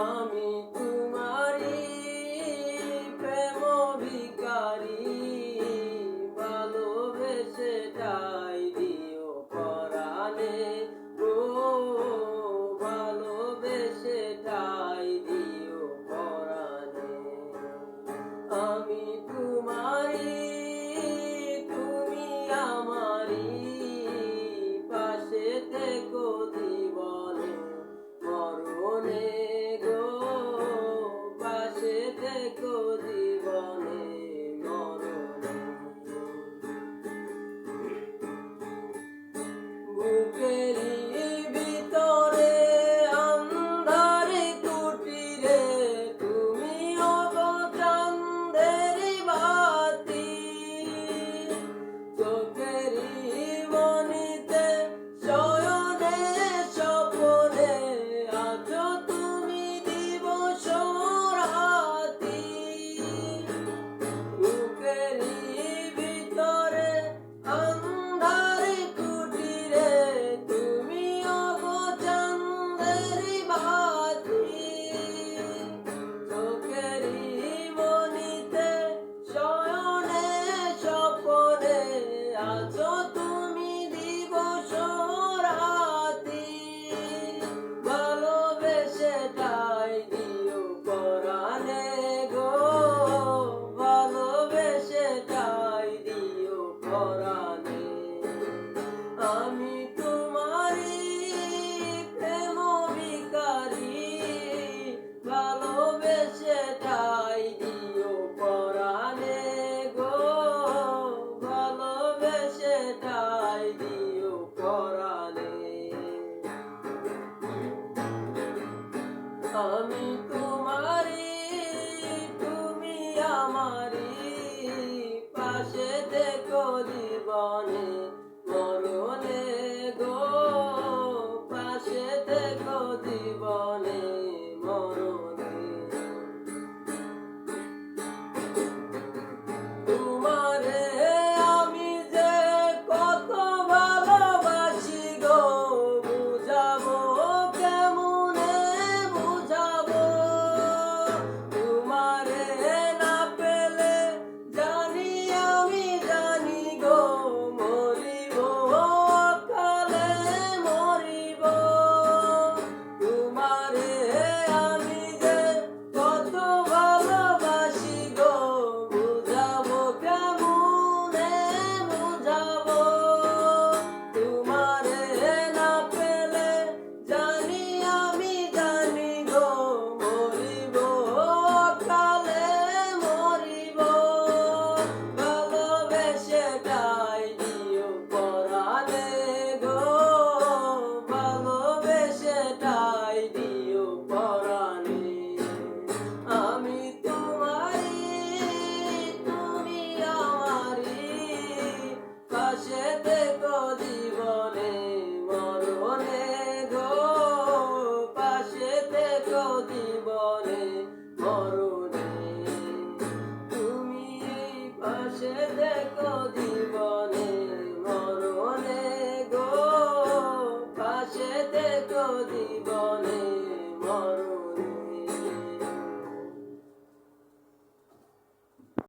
আমি আমি তোমারি তুমি আমারি। পাশে দেখো জীবনে দেখো জীবনে মরণে গো পাশে দেখো জীবনে